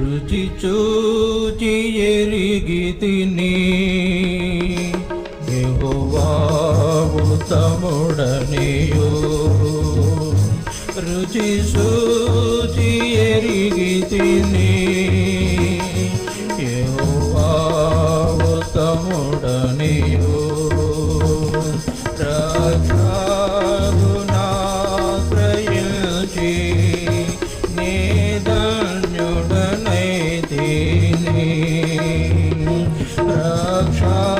రుచి చూచి ఎరిగి తిని. తముడనియో రుచి సూచి ఎరిగి తిని. Shabbat Shalom.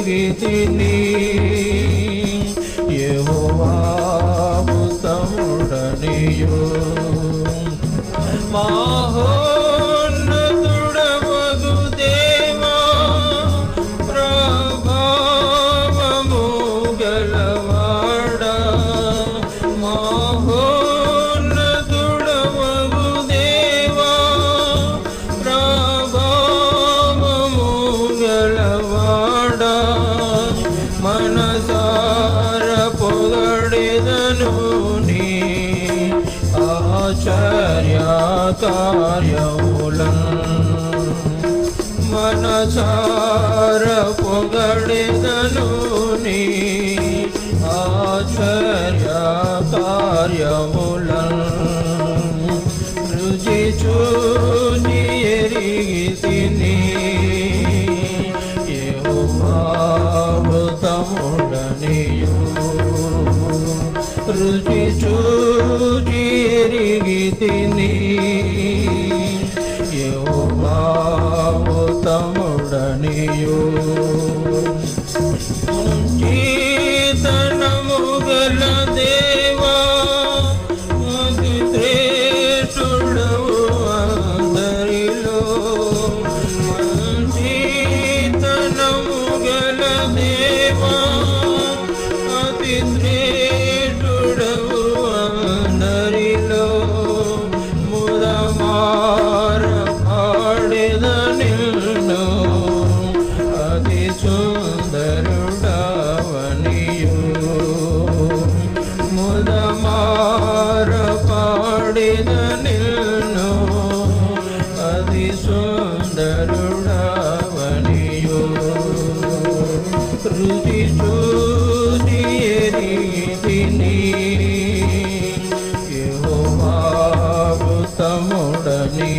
tini ಆಚಾರ್ಯತಾರ್ಯೌಲಂ ಮನಸಾರ ಪೊಗಳಿದನು ನೀ ಆಚಾರ್ಯತಾರ್ಯೌಲಂ ರುಜಿ ಚೂ స్థితిని yoga ఉత్తముడనియో. తముడని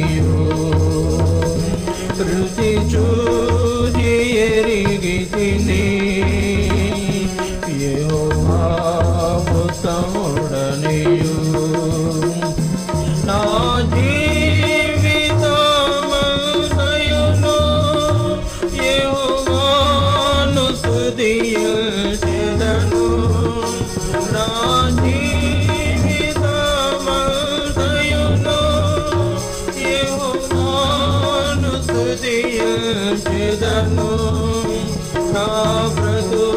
Oh, oh, oh, oh,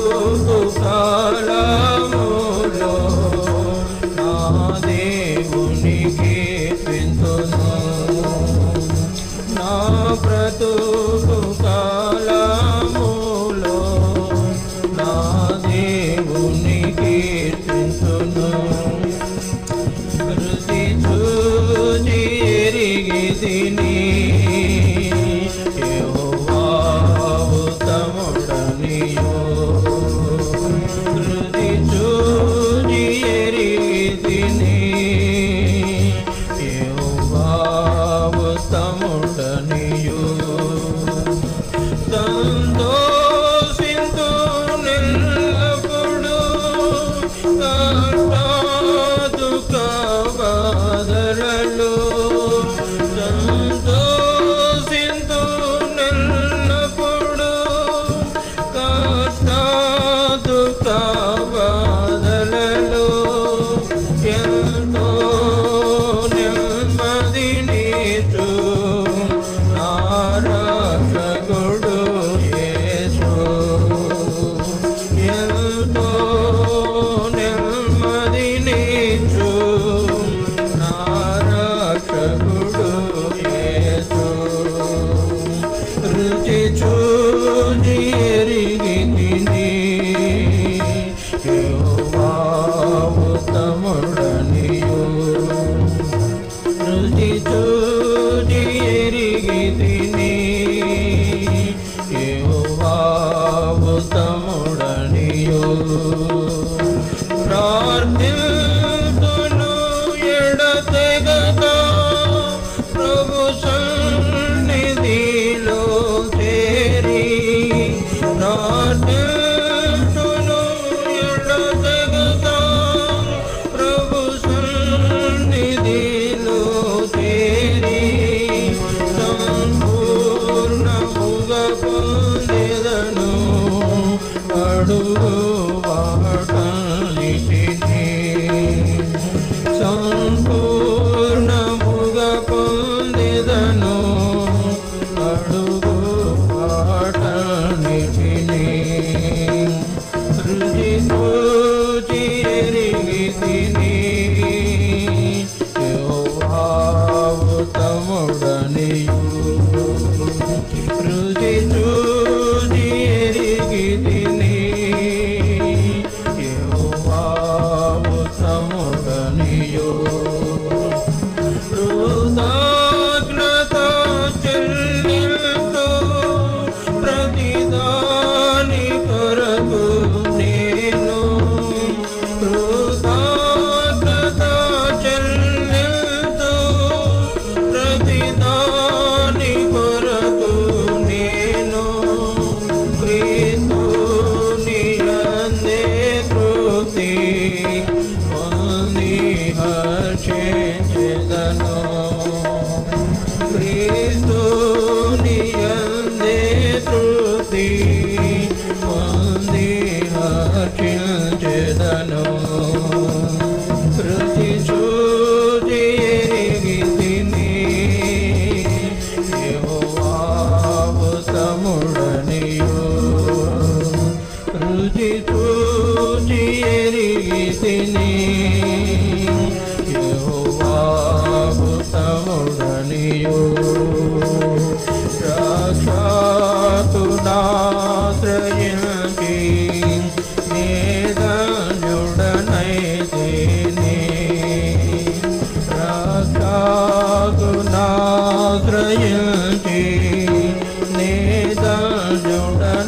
money.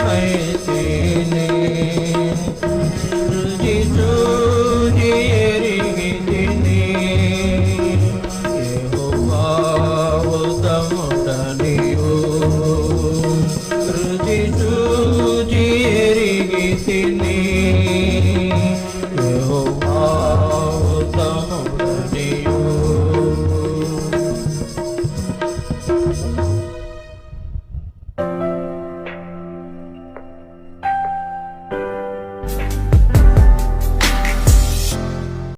है सीने